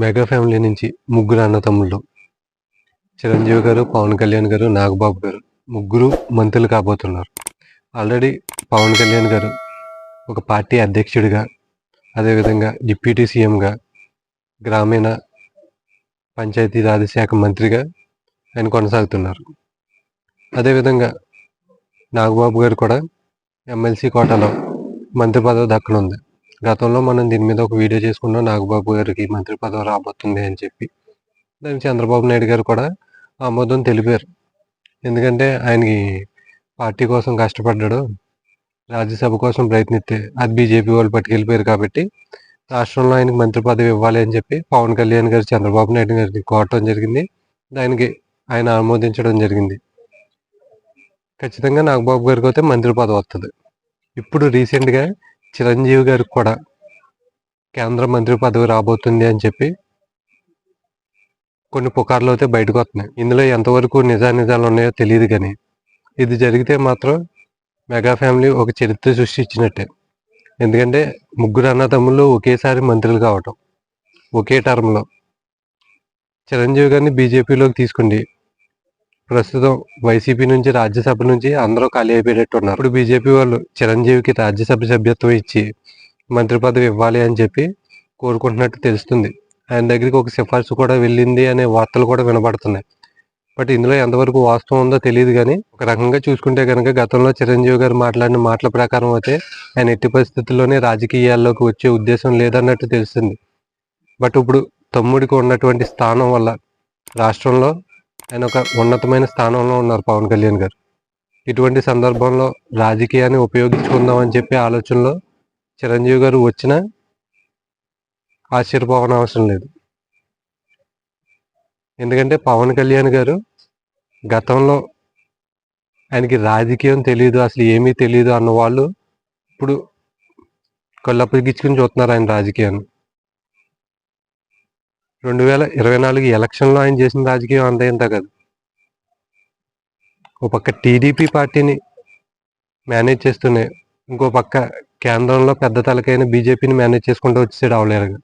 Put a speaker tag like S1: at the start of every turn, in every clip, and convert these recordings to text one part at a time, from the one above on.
S1: Mega family నుంచి ముగ్గురు అన్నతమ్ముళ్ళు. చిరంజీవి గారు పవన్ కళ్యాణ్ గారు నాగబాబు గారు ముగ్గురు మంత్రులు కాబోతున్నారు. ఆల్రెడీ పవన్ కళ్యాణ్ గారు ఒక పార్టీ అధ్యక్షుడిగా అదేవిధంగా డిప్యూటీ సీఎంగా గ్రామీణ పంచాయతీరాజ్ శాఖ మంత్రిగా ఆయన కొనసాగుతున్నారు. అదేవిధంగా నాగబాబు గారు కూడా ఎమ్మెల్సీ కోటలో మంత్రి పదవి దక్కనుంది. గతంలో మనం దీని మీద ఒక వీడియో చేసుకున్నాం నాగబాబు గారికి మంత్రి పదవి రాబోతుంది అని చెప్పి. దానికి చంద్రబాబు నాయుడు గారు కూడా ఆమోదం తెలిపారు. ఎందుకంటే ఆయనకి పార్టీ కోసం కష్టపడ్డాడు. రాజ్యసభ కోసం ప్రయత్నిస్తే అది బీజేపీ వాళ్ళు పట్టుకెళ్ళిపోయారు కాబట్టి రాష్ట్రంలో ఆయనకి మంత్రి పదవి ఇవ్వాలి అని చెప్పి పవన్ కళ్యాణ్ గారు చంద్రబాబు నాయుడు గారికి కోరటం జరిగింది. దానికి ఆయన ఆమోదించడం జరిగింది. ఖచ్చితంగా నాగబాబు గారికి అయితే మంత్రి పదవి వస్తుంది ఇప్పుడు రీసెంట్గా చిరంజీవి గారికి కూడా కేంద్ర మంత్రి పదవి రాబోతుంది అని చెప్పి కొన్ని పుకార్లు అయితే బయటకు వస్తున్నాయి. ఇందులో ఎంతవరకు నిజానిజాలు ఉన్నాయో తెలియదు కానీ ఇది జరిగితే మాత్రం మెగా ఫ్యామిలీ ఒక చరిత్ర సృష్టించినట్టే. ఎందుకంటే ముగ్గురు అన్నదమ్ములు ఒకేసారి మంత్రులు కావటం ఒకే టర్మ్లో. చిరంజీవి గారిని బీజేపీలోకి తీసుకుండి. ప్రస్తుతం వైసీపీ నుంచి రాజ్యసభ నుంచి అందరూ ఖాళీ అయిపోయేటట్టు ఉన్నారు ఇప్పుడు బీజేపీ వాళ్ళు చిరంజీవికి రాజ్యసభ సభ్యత్వం ఇచ్చి మంత్రి పదవి ఇవ్వాలి అని చెప్పి కోరుకుంటున్నట్టు తెలుస్తుంది. ఆయన దగ్గరికి ఒక సిఫార్సు కూడా వెళ్ళింది అనే వార్తలు కూడా వినబడుతున్నాయి. బట్ ఇందులో ఎంతవరకు వాస్తవం ఉందో తెలియదు కానీ ఒక రకంగా చూసుకుంటే కనుక గతంలో చిరంజీవి గారు మాట్లాడిన మాటల ప్రకారం అయితే ఆయన ఎట్టి పరిస్థితుల్లోనే రాజకీయాల్లోకి వచ్చే ఉద్దేశం లేదన్నట్టు తెలుస్తుంది. బట్ ఇప్పుడు తమ్ముడికి ఉన్నటువంటి స్థానం వల్ల రాష్ట్రంలో ఆయన ఒక ఉన్నతమైన స్థానంలో ఉన్నారు పవన్ కళ్యాణ్ గారు. ఇటువంటి సందర్భంలో రాజకీయాన్ని ఉపయోగించుకుందాం అని చెప్పి ఆలోచనలో చిరంజీవి గారు వచ్చినా ఆశ్చర్యపోవడం అవసరం లేదు. ఎందుకంటే పవన్ కళ్యాణ్ గారు గతంలో ఆయనకి రాజకీయం తెలియదు అసలు ఏమీ తెలియదు అన్న వాళ్ళు ఇప్పుడు కళ్ళప్పగించుకుని చూస్తున్నారు ఆయన రాజకీయాన్ని. రెండు వేల ఇరవై నాలుగు ఎలక్షన్లో ఆయన చేసిన రాజకీయం అంత ఇంత కాదు. ఒక పక్క టీడీపీ పార్టీని మేనేజ్ చేస్తూనే ఇంకో పక్క కేంద్రంలో పెద్ద తలకైన బీజేపీని మేనేజ్ చేసుకుంటూ వచ్చేసాడు అవలేరుగా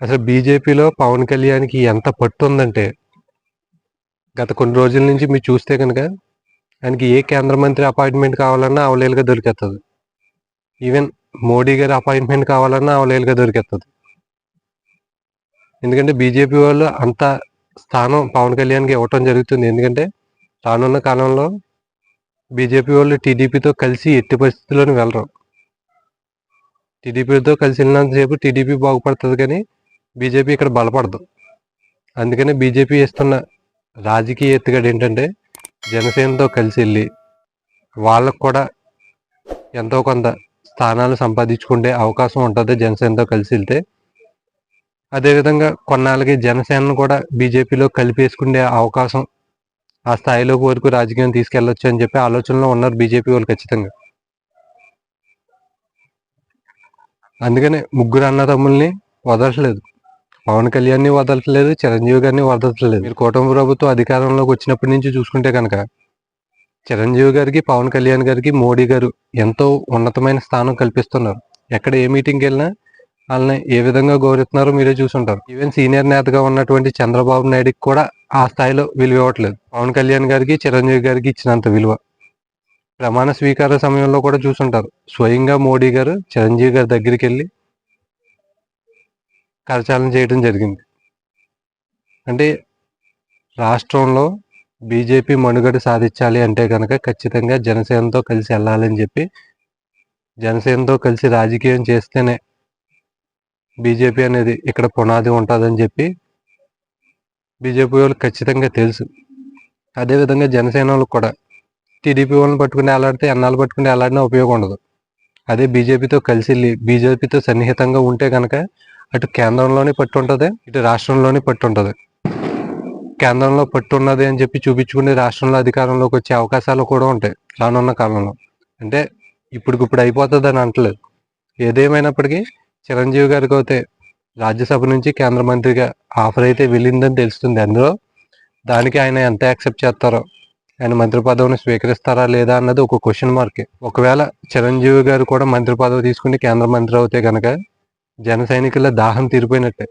S1: అసలు బీజేపీలో పవన్ కళ్యాణ్కి ఎంత పట్టు ఉందంటే గత కొన్ని రోజుల నుంచి మీరు చూస్తే కనుక ఆయనకి ఏ కేంద్ర మంత్రి అపాయింట్మెంట్ కావాలన్నా అవలేలుగా దొరికేస్తుంది ఈవెన్ మోడీ గారి అపాయింట్మెంట్ కావాలన్నా అవలేలుగా దొరికేస్తుంది ఎందుకంటే బీజేపీ వాళ్ళు అంత స్థానం పవన్ కళ్యాణ్కి ఇవ్వటం జరుగుతుంది. ఎందుకంటే రానున్న కాలంలో బీజేపీ వాళ్ళు టీడీపీతో కలిసి ఎట్టి పరిస్థితుల్లోనూ వెళ్ళరు. టీడీపీతో కలిసి వెళ్ళినంతసేపు టీడీపీ బాగుపడుతుంది కానీ బీజేపీ ఇక్కడ బలపడదు. అందుకనే బీజేపీ ఇస్తున్న రాజకీయ ఎత్తుగడ ఏంటంటే జనసేనతో కలిసి వెళ్ళి వాళ్ళకు కూడా ఎంతో కొంత స్థానాలు సంపాదించుకుంటే అవకాశం ఉంటుంది జనసేనతో కలిసి వెళ్తే. అదేవిధంగా కొన్నాళ్ళకి జనసేనను కూడా బీజేపీలో కలిపేసుకునే అవకాశం ఆ స్థాయిలో వరకు రాజకీయం తీసుకెళ్ళొచ్చు అని చెప్పి ఆలోచనలో ఉన్నారు బీజేపీ వాళ్ళు ఖచ్చితంగా. అందుకనే ముగ్గురు అన్నదమ్ముల్ని వదలట్లేదు. పవన్ కళ్యాణ్ని వదలట్లేదు చిరంజీవి గారిని వదలట్లేదు. మీరు కూటమి ప్రభుత్వం అధికారంలోకి వచ్చినప్పటి నుంచి చూసుకుంటే కనుక చిరంజీవి గారికి పవన్ కళ్యాణ్ గారికి మోడీ గారు ఎంతో ఉన్నతమైన స్థానం కల్పిస్తున్నారు. ఎక్కడ ఏ మీటింగ్కి వెళ్ళినా వాళ్ళని ఏ విధంగా గౌరవిస్తున్నారో మీరే చూసుంటారు. ఈవెన్ సీనియర్ నేతగా ఉన్నటువంటి చంద్రబాబు నాయుడుకి కూడా ఆ స్థాయిలో విలువ ఇవ్వట్లేదు. పవన్ కళ్యాణ్ గారికి చిరంజీవి గారికి ఇచ్చినంత విలువ. ప్రమాణ స్వీకార సమయంలో కూడా చూసుంటారు. స్వయంగా మోడీ గారు చిరంజీవి గారి దగ్గరికి వెళ్ళి కరచాలన చేయడం జరిగింది. అంటే రాష్ట్రంలో బీజేపీ మనుగడ సాధించాలి అంటే కనుక ఖచ్చితంగా జనసేనతో కలిసి వెళ్ళాలని చెప్పి జనసేనతో కలిసి రాజకీయం చేస్తేనే బీజేపీ అనేది ఇక్కడ పునాది ఉంటుందని చెప్పి బీజేపీ వాళ్ళకి ఖచ్చితంగా తెలుసు. అదేవిధంగా జనసేన వాళ్ళకి కూడా టీడీపీ వాళ్ళని పట్టుకుని ఎలాడితే ఎన్నాళ్ళు పట్టుకుని ఎలాడినా ఉపయోగం ఉండదు. అదే బీజేపీతో కలిసి వెళ్ళి బీజేపీతో సన్నిహితంగా ఉంటే కనుక అటు కేంద్రంలోనే పట్టు ఉంటుంది ఇటు రాష్ట్రంలోనే పట్టు ఉంటుంది. కేంద్రంలో పట్టు ఉన్నది అని చెప్పి చూపించుకునే రాష్ట్రంలో అధికారంలోకి వచ్చే అవకాశాలు కూడా ఉంటాయి రానున్న కాలంలో. అంటే ఇప్పటికిప్పుడు అయిపోతుంది అని అంటలేదు. ఏదేమైనప్పటికీ చిరంజీవి గారికి అయితే రాజ్యసభ నుంచి కేంద్ర మంత్రిగా ఆఫర్ అయితే వెళ్ళిందని తెలుస్తుంది. అందులో దానికి ఆయన ఎంత యాక్సెప్ట్ చేస్తారో ఆయన మంత్రి పదవిని స్వీకరిస్తారా లేదా అన్నది ఒక క్వశ్చన్ మార్కే. ఒకవేళ చిరంజీవి గారు కూడా మంత్రి పదవి తీసుకుని కేంద్ర మంత్రి అవుతే కనుక జన సైనికుల దాహం తీరిపోయినట్టే.